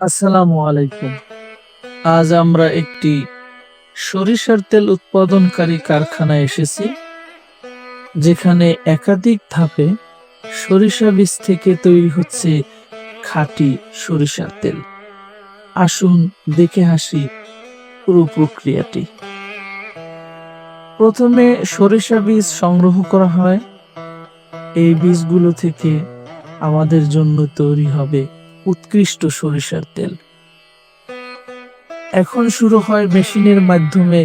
আসসালামু আলাইকুম। আজ আমরা একটি সরিষার তেল উৎপাদনকারী কারখানায় এসেছি, যেখানে একাধিক ধাপে সরিষা বীজ থেকে তৈরি হচ্ছে খাঁটি সরিষার তেল। আসুন দেখে হাসি পুরো প্রক্রিয়াটি। প্রথমে সরিষা বীজ সংগ্রহ করা হয়। এই বীজগুলো থেকে আমাদের জন্য তৈরি হবে উৎকৃষ্ট সরিষার তেল। এখন শুরু হয় মেশিনের মাধ্যমে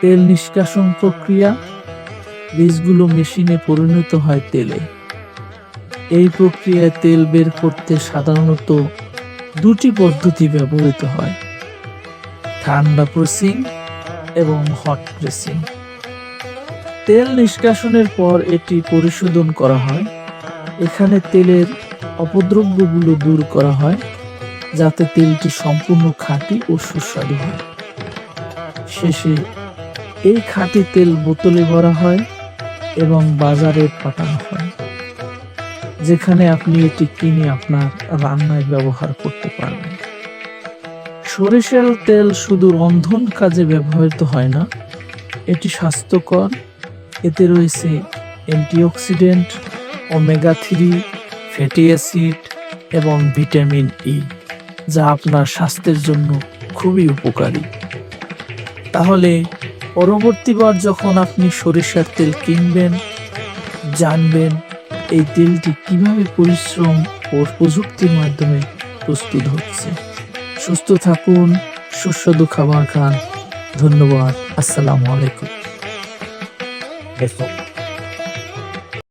তেল নিষ্কাশন প্রক্রিয়া। বীজগুলো মেশিনে পরিণত হয় তেলে। এই প্রক্রিয়ায় তেল বের করতে সাধারণত দুটি পদ্ধতি ব্যবহৃত হয়। ঠান্ডা প্রেসিং এবং হট প্রেসিং। তেল নিষ্কাশনের পর এটি পরিশোধন করা হয়। এখানে তেলের অপদ্রব্যগুলো দূর করা হয়, যাতে তেলটি সম্পূর্ণ খাঁটি ও সুস্বাদু হয়। শেষে এই খাঁটি তেল বোতলে ভরা হয় এবং বাজারে পাঠানো হয়, যেখানে আপনি এটি কিনে আপনার রান্নায় ব্যবহার করতে পারবেন। সরিষার তেল শুধু রন্ধন কাজে ব্যবহৃত হয় না, এটি স্বাস্থ্যকর। এতে রয়েছে antioxidant, omega three fatty acid এবং ভিটামিন ই যা আপনার স্বাস্থ্যের জন্য খুবই উপকারী। তাহলে পরবর্তীবার যখন আপনি সরিষার তেল কিনবেন, জানবেন এই তেলটি কীভাবে পরিশ্রম ও প্রযুক্তির মাধ্যমে প্রস্তুত হচ্ছে। সুস্থ থাকুন, সুস্বাদু খাবার খান। ধন্যবাদ। আসসালামু আলাইকুম।